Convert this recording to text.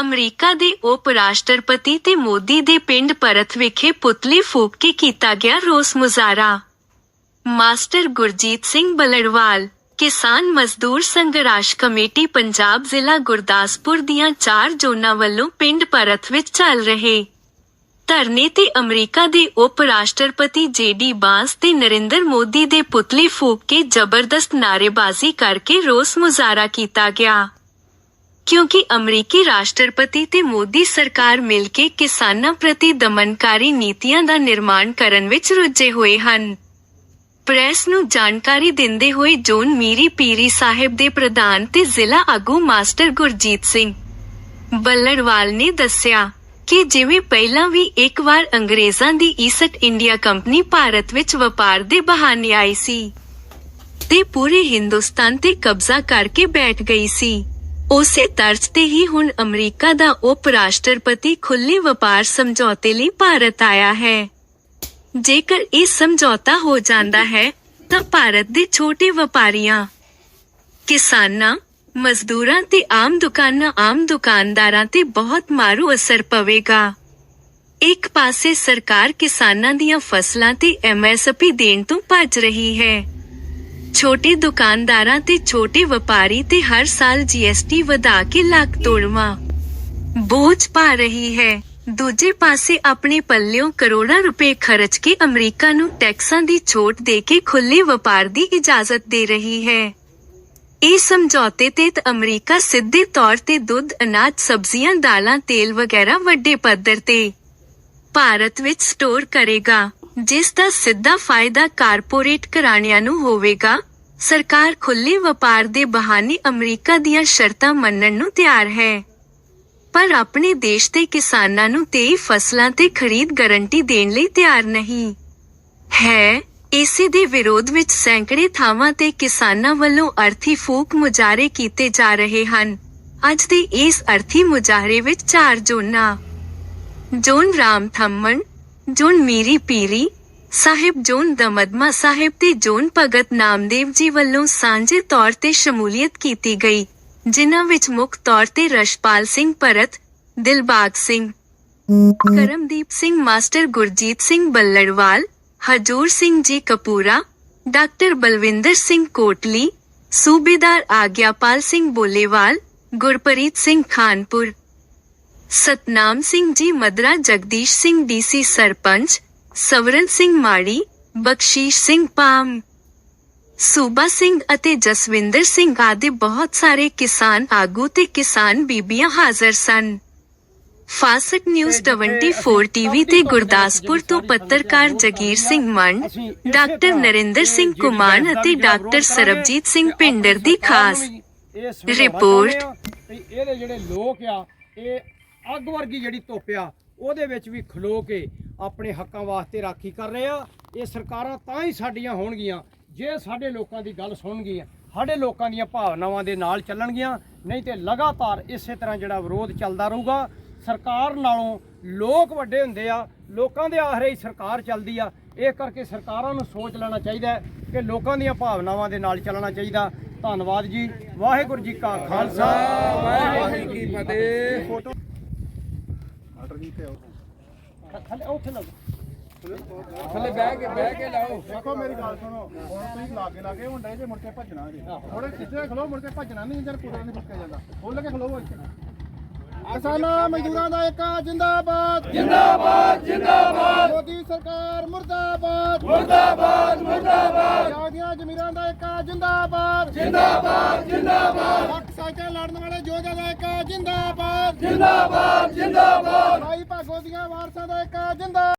America ਦੇ ਉਪ ਰਾਸ਼ਟਰਪਤੀ ਤੇ ਮੋਦੀ ਦੇ ਪਿੰਡ ਪਰਥ ਵਿਖੇ ਪੁਤਲੇ ਫੂਕ ਕੇ ਕੀਤਾ ਗਿਆ ਰੋਸ ਮੁਜ਼ਾਹਰਾ। ਮਾਸਟਰ ਗੁਰਜੀਤ ਸਿੰਘ ਬਲੜਵਾਲ, ਕਿਸਾਨ ਮਜ਼ਦੂਰ ਸੰਘਰਸ਼ ਕਮੇਟੀ ਪੰਜਾਬ ਜ਼ਿਲ੍ਹਾ ਗੁਰਦਾਸਪੁਰ ਦੀਆਂ ਚਾਰ ਜ਼ੋਨਾਂ ਵੱਲੋਂ ਪਿੰਡ ਪਰਥ ਵਿੱਚ ਚੱਲ ਰਹੇ। ਧਰਨੇ ਤੇ ਅਮਰੀਕਾ ਦੇ ਉਪ ਰਾਸ਼ਟਰਪਤੀ ਜੇਡੀ ਬਾਂਸ ਤੇ ਨਰਿੰਦਰ ਮੋਦੀ ਦੇ ਪੁਤਲੇ ਫੂਕ ਕੇ ਜ਼ਬਰਦਸਤ ਨਾਅਰੇਬਾਜ਼ੀ ਕਰਕੇ ਰੋਸ ਮੁਜ਼ਾਹਰਾ ਕੀਤਾ ਗਿਆ। ਕਿਉਂਕਿ ਅਮਰੀਕੀ ਰਾਸ਼ਟਰਪਤੀ ਤੇ ਮੋਦੀ ਸਰਕਾਰ ਮਿਲ ਕੇ ਕਿਸਾਨਾਂ ਪ੍ਰਤੀ ਦਮਨਕਾਰੀ ਨੀਤੀਆਂ ਦਾ ਨਿਰਮਾਣ ਕਰਨ ਵਿੱਚ ਰੁੱਝੇ ਹੋਏ ਹਨ। ਪ੍ਰੈਸ ਨੂੰ ਜਾਣਕਾਰੀ ਦਿੰਦੇ ਹੋਏ ਜੋਨ ਮੀਰੀ ਪੀਰੀ ਸਾਹਿਬ ਦੇ ਪ੍ਰਧਾਨ ਤੇ ਜ਼ਿਲ੍ਹਾ ਆਗੂ ਮਾਸਟਰ ਗੁਰਜੀਤ ਸਿੰਘ ਬੱਲੜਵਾਲ ਨੇ ਦੱਸਿਆ ਕਿ ਜਿਵੇਂ ਪਹਿਲਾਂ ਵੀ ਇੱਕ ਵਾਰ ਅੰਗਰੇਜ਼ਾਂ ਦੀ ਈਸਟ ਇੰਡੀਆ ਕੰਪਨੀ ਭਾਰਤ ਵਿੱਚ ਵਪਾਰ ਦੇ ਬਹਾਨੇ ਆਈ ਸੀ ਤੇ ਪੂਰੇ ਹਿੰਦੁਸਤਾਨ ਤੇ ਕਬਜ਼ਾ ਕਰਕੇ ਬੈਠ ਗਈ ਸੀ। ਉਸੇ ਤਰਜ਼ ਤੇ ਹੀ ਹੁਣ ਅਮਰੀਕਾ ਦਾ ਉਪ ਰਾਸ਼ਟਰਪਤੀ ਖੁੱਲੇ ਵਪਾਰ ਸਮਝੌਤੇ ਲਈ ਭਾਰਤ ਆਇਆ ਹੈ। ਜੇਕਰ ਇਹ ਸਮਝੌਤਾ ਹੋ ਜਾਂਦਾ ਹੈ, ਤਾਂ ਭਾਰਤ ਦੇ ਛੋਟੇ ਵਪਾਰੀਆਂ, ਕਿਸਾਨਾਂ, ਮਜ਼ਦੂਰਾਂ ਤੇ ਆਮ ਦੁਕਾਨਾਂ ਆਮ ਦੁਕਾਨਦਾਰਾਂ ਤੇ ਬਹੁਤ ਮਾਰੂ ਅਸਰ ਪਵੇਗਾ। ਇੱਕ ਪਾਸੇ ਸਰਕਾਰ ਕਿਸਾਨਾਂ ਦੀਆਂ ਫਸਲਾਂ ਤੇ ਐਮਐਸਪੀ ਦੇਣ ਤੋਂ ਭੱਜ ਰਹੀ ਹੈ। ਛੋਟੇ ਦੁਕਾਨਦਾਰਾਂ ਤੇ ਛੋਟੇ ਵਪਾਰੀ ਤੇ ਹਰ ਸਾਲ ਜੀਐਸਟੀ ਵਧਾ ਕੇ ਲੱਖ ਤੋੜਵਾ। ਬੋਝ ਪਾ ਰਹੀ ਹੈ। ਦੂਜੇ ਪਾਸੇ ਆਪਣੇ ਪੱਲਿਓਂ ਕਰੋੜਾਂ ਰੁਪਏ ਖਰਚ ਕੇ ਅਮਰੀਕਾ ਨੂੰ ਟੈਕਸਾਂ ਦੀ ਛੋਟ ਦੇ ਕੇ ਖੁੱਲੇ ਵਪਾਰ ਦੀ ਇਜਾਜ਼ਤ ਦੇ ਰਹੀ ਹੈ। ਇਹ ਸਮਝੌਤੇ ਤੇ ਅਮਰੀਕਾ ਸਿੱਧੇ ਤੌਰ ਤੇ ਦੁੱਧ, ਅਨਾਜ, ਸਬਜ਼ੀਆਂ, ਦਾਲਾਂ, ਤੇਲ ਵਗੈਰਾ ਵੱਡੇ ਪੱਧਰ ਤੇ ਭਾਰਤ ਵਿੱਚ ਸਟੋਰ ਕਰੇਗਾ। ਜਿਸ ਦਾ ਸਿੱਧਾ ਫਾਇਦਾ ਕਾਰਪੋਰੇਟ ਘਰਾਣਿਆਂ ਨੂੰ ਹੋਵੇਗਾ, ਸਰਕਾਰ ਖੁੱਲੇ ਵਪਾਰ ਦੇ ਬਹਾਨੇ ਅਮਰੀਕਾ ਦੀਆਂ ਸ਼ਰਤਾਂ ਮੰਨਣ ਨੂੰ ਤਿਆਰ ਹੈ। ਪਰ ਆਪਣੇ ਦੇਸ਼ ਦੇ ਕਿਸਾਨਾਂ ਨੂੰ ਤੇਈ ਫਸਲਾਂ ਤੇ ਖਰੀਦ ਗਾਰੰਟੀ ਦੇਣ ਲਈ ਤਿਆਰ ਨਹੀਂ। ਹੈ, ਇਸੇ ਦੇ ਵਿਰੋਧ ਵਿੱਚ ਸੈਂਕੜੇ ਥਾਵਾਂ ਤੇ ਕਿਸਾਨਾਂ ਵੱਲੋਂ ਅਰਥੀ ਫੂਕ ਮੁਜ਼ਾਹਰੇ ਕੀਤੇ ਜਾ ਰਹੇ ਹਨ। ਅੱਜ ਦੇ ਇਸ ਅਰਥੀ ਮੁਜ਼ਾਹਰੇ ਵਿੱਚ ਚਾਰ ਜ਼ੋਨਾਂ। Zone Ram Thamman zone Miri Piri Sahib zone Damdama Sahib ਤੇ ਜੋਨ ਭਗਤ ਨਾਮਦੇਵ ਜੀ ਵੱਲੋਂ ਸਾਂਝੇ ਤੌਰ ਤੇ ਸ਼ਮੂਲੀਅਤ ਕੀਤੀ ਗਈ, ਜਿਨ੍ਹਾਂ ਵਿੱਚ ਮੁੱਖ ਤੌਰ ਤੇ ਰਸ਼ਪਾਲ ਸਿੰਘ ਭਰਤ, ਦਿਲਬਾਗ ਸਿੰਘ, ਕਰਮਦੀਪ ਸਿੰਘ ਮਾਸਟਰ ਗੁਰਜੀਤ ਸਿੰਘ ਬੱਲੜਵਾਲ ਹਜੂਰ ਸਿੰਘ ਜੀ ਕਪੂਰਾ, ਡਾਕਟਰ ਬਲਵਿੰਦਰ ਸਿੰਘ ਕੋਟਲੀ, ਸੂਬੇਦਾਰ ਆਗਿਆਪਾਲ ਸਿੰਘ ਬੋਲੇਵਾਲ, ਗੁਰਪ੍ਰੀਤ ਸਿੰਘ ਖਾਨਪੁਰ। ਸਤਨਾਮ ਸਿੰਘ ਜੀ ਮਦਰਾ ਜਗਦੀਸ਼ ਸਿੰਘ ਡੀਸੀ ਸਰਪੰਚ ਸਵਰਨ ਸਿੰਘ ਮਾੜੀ ਬਖਸ਼ੀਸ਼ ਸਿੰਘ ਪਾਮ ਸੂਬਾ ਸਿੰਘ ਅਤੇ ਜਸਵਿੰਦਰ ਸਿੰਘ ਆਦਿ ਬਹੁਤ ਸਾਰੇ ਕਿਸਾਨ ਆਗੂ ਤੇ ਕਿਸਾਨ ਬੀਬੀਆਂ ਹਾਜ਼ਰ ਸਨ ਫਾਸਟ ਨਿਊਜ਼ 24 ਟੀਵੀ ਤੇ ਗੁਰਦਾਸਪੁਰ ਤੋਂ ਪੱਤਰਕਾਰ ਜਗੀਰ ਸਿੰਘ ਮੰਡ ਡਾਕਟਰ ਨਰਿੰਦਰ ਸਿੰਘ ਕੁਮਾਨ ਅਤੇ ਡਾਕਟਰ ਸਰਬਜੀਤ ਸਿੰਘ ਪਿੰਡਰ ਦੀ ਖਾਸ ਰਿਪੋਰਟ। ਇਹਦੇ ਜਿਹੜੇ ਲੋਕ ਆ ਇਹ ਅੱਗ ਵਰਗੀ ਜਿਹੜੀ ਧੁੱਪ ਆ, ਉਹਦੇ ਵਿੱਚ ਵੀ ਖਲੋ ਕੇ ਆਪਣੇ ਹੱਕਾਂ ਵਾਸਤੇ ਰਾਖੀ ਕਰ ਰਹੇ ਆ। ਇਹ ਸਰਕਾਰਾਂ ਤਾਂ ਹੀ ਸਾਡੀਆਂ ਹੋਣਗੀਆਂ, ਜੇ ਸਾਡੇ ਲੋਕਾਂ ਦੀ ਗੱਲ ਸੁਣਨਗੀਆਂ, ਸਾਡੇ ਲੋਕਾਂ ਦੀਆਂ ਭਾਵਨਾਵਾਂ ਦੇ ਨਾਲ ਚੱਲਣਗੀਆਂ, ਨਹੀਂ ਤੇ ਲਗਾਤਾਰ ਇਸੇ ਤਰ੍ਹਾਂ ਜਿਹੜਾ ਵਿਰੋਧ ਚੱਲਦਾ ਰਹੂਗਾ। ਸਰਕਾਰ ਨਾਲੋਂ ਲੋਕ ਵੱਡੇ ਹੁੰਦੇ ਆ, ਲੋਕਾਂ ਦੇ ਆਹਰੇ ਹੀ ਸਰਕਾਰ ਚੱਲਦੀ ਆ, ਇਹ ਕਰਕੇ ਸਰਕਾਰਾਂ ਨੂੰ ਸੋਚ ਲੈਣਾ ਚਾਹੀਦਾ ਕਿ ਲੋਕਾਂ ਦੀਆਂ ਭਾਵਨਾਵਾਂ ਦੇ ਨਾਲ ਚੱਲਣਾ ਚਾਹੀਦਾ। ਧੰਨਵਾਦ ਜੀ। ਵਾਹਿਗੁਰੂ ਜੀ ਕਾ ਖਾਲਸਾ। ਵਾਹਿਗੁਰੂ ਜੀ ਕੀ ਫਤਿਹ। ਫੋਟੋ ਥੱਲੇ ਉੱਥੇ ਲੱਗ ਥੱਲੇ ਬਹਿ ਕੇ ਬਹਿ ਕੇ ਲਾਓ। ਦੇਖੋ ਮੇਰੀ ਗੱਲ ਸੁਣੋ। ਹੁਣ ਤੁਸੀਂ ਲਾਗੇ ਲਾਗੇ ਹੁੰਦੇ ਜੇ ਮੁੜ ਕੇ ਭੱਜਣਾ ਜੀ। ਥੋੜੇ ਪਿੱਛੇ ਖਲੋ, ਮੁੜ ਕੇ ਭੱਜਣਾ ਨਹੀਂ ਜਦ ਕੁਦਰਤ ਨਹੀਂ ਫੁੱਕਿਆ ਜਾਂਦਾ। ਖੁੱਲ ਕੇ ਖਲੋ ਇੱਥੇ। ਕਿਸਾਨਾਂ ਮਜ਼ਦੂਰਾਂ ਦਾ ਇੱਕ ਜਿੰਦਾਬਾਦ। ਜਿੰਦਾਬਾਦ ਜਿੰਦਾਬਾਦ। ਮੋਦੀ ਸਰਕਾਰ ਮੁਰਦਾਬਾਦ। ਮੁਰਦਾਬਾਦ ਮੁਰਦਾਬਾਦ। ਜਾਗੀਆਂ ਜ਼ਮੀਰਾਂ ਦਾ ਇੱਕ ਜਿੰਦਾਬਾਦ। ਜਿੰਦਾਬਾਦ ਜਿੰਦਾਬਾਦ। ਹੱਕ ਸਾਈਕਲ ਲੜਨ ਵਾਲੇ ਯੋਧਿਆਂ ਦਾ ਇੱਕ ਜਿੰਦਾਬਾਦ। ਜਿੰਦਾਬਾਦ ਜਿੰਦਾਬਾਦ। ਭਾਈ ਭਾਗੋ ਦੀਆਂ ਵਾਰਸਾਂ ਦਾ ਇੱਕ ਜਿੰਦਾ